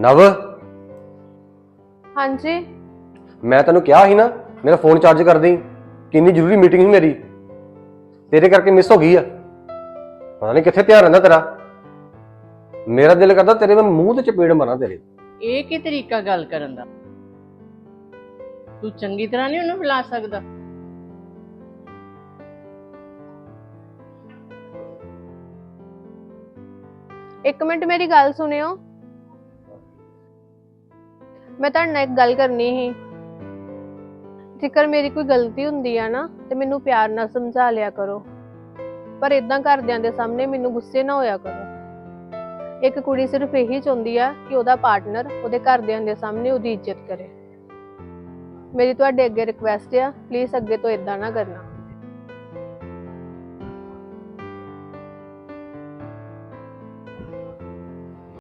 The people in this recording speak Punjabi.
ਨਵ? ਹਾਂਜੀ। ਮੈਂ ਤੈਨੂੰ ਕਿਹਾ ਸੀ ਨਾ ਮੇਰਾ ਫੋਨ ਚਾਰਜ ਕਰ ਦੇਈਂ। ਕਿੰਨੀ ਜ਼ਰੂਰੀ ਮੀਟਿੰਗ ਸੀ ਮੇਰੀ। ਤੇਰੇ ਕਰਕੇ ਮਿਸ ਹੋ ਗਈ ਆ। ਪਤਾ ਨਹੀਂ ਕਿੱਥੇ ਧਿਆਨ ਰਹਿੰਦਾ ਤੇਰਾ। ਮੇਰਾ ਦਿਲ ਕਰਦਾ ਤੇਰੇ ਮੈਂ ਮੂੰਹ ਤੇ ਚਪੇੜ ਮਾਰਾਂ ਤੇਰੇ। ਇਹ ਕੀ ਤਰੀਕਾ ਗੱਲ ਕਰਨ ਦਾ? ਤੂੰ ਚੰਗੀ ਤਰ੍ਹਾਂ ਨਹੀਂ ਉਹਨੂੰ ਬੁਲਾ ਸਕਦਾ। ਇੱਕ ਮਿੰਟ ਮੇਰੀ ਗੱਲ ਸੁਣਿਓ। ਮੈਂ ਤੁਹਾਡੇ ਨਾਲ ਇੱਕ ਗੱਲ ਕਰਨੀ ਸੀ। ਜੇਕਰ ਮੇਰੀ ਕੋਈ ਗਲਤੀ ਹੁੰਦੀ ਆ ਨਾ, ਤੇ ਮੈਨੂੰ ਪਿਆਰ ਨਾਲ ਸਮਝਾ ਲਿਆ ਕਰੋ। ਪਰ ਇਦਾਂ ਘਰਦਿਆਂ ਦੇ ਸਾਹਮਣੇ ਮੈਨੂੰ ਗੁੱਸੇ ਨਾ ਹੋਇਆ ਕਰੋ। ਇੱਕ ਕੁੜੀ ਸਿਰਫ ਇਹੀ ਚਾਹੁੰਦੀ ਆ ਕਿ ਉਹਦਾ ਪਾਰਟਨਰ ਉਹਦੇ ਘਰਦਿਆਂ ਦੇ ਸਾਹਮਣੇ ਉਹਦੀ ਇੱਜ਼ਤ ਕਰੇ। ਮੇਰੀ ਤੁਹਾਡੇ ਅੱਗੇ ਰਿਕੁਐਸਟ ਆ ਪਲੀਜ਼ ਅੱਗੇ ਤੋਂ ਇਦਾਂ ਨਾ ਕਰਨਾ।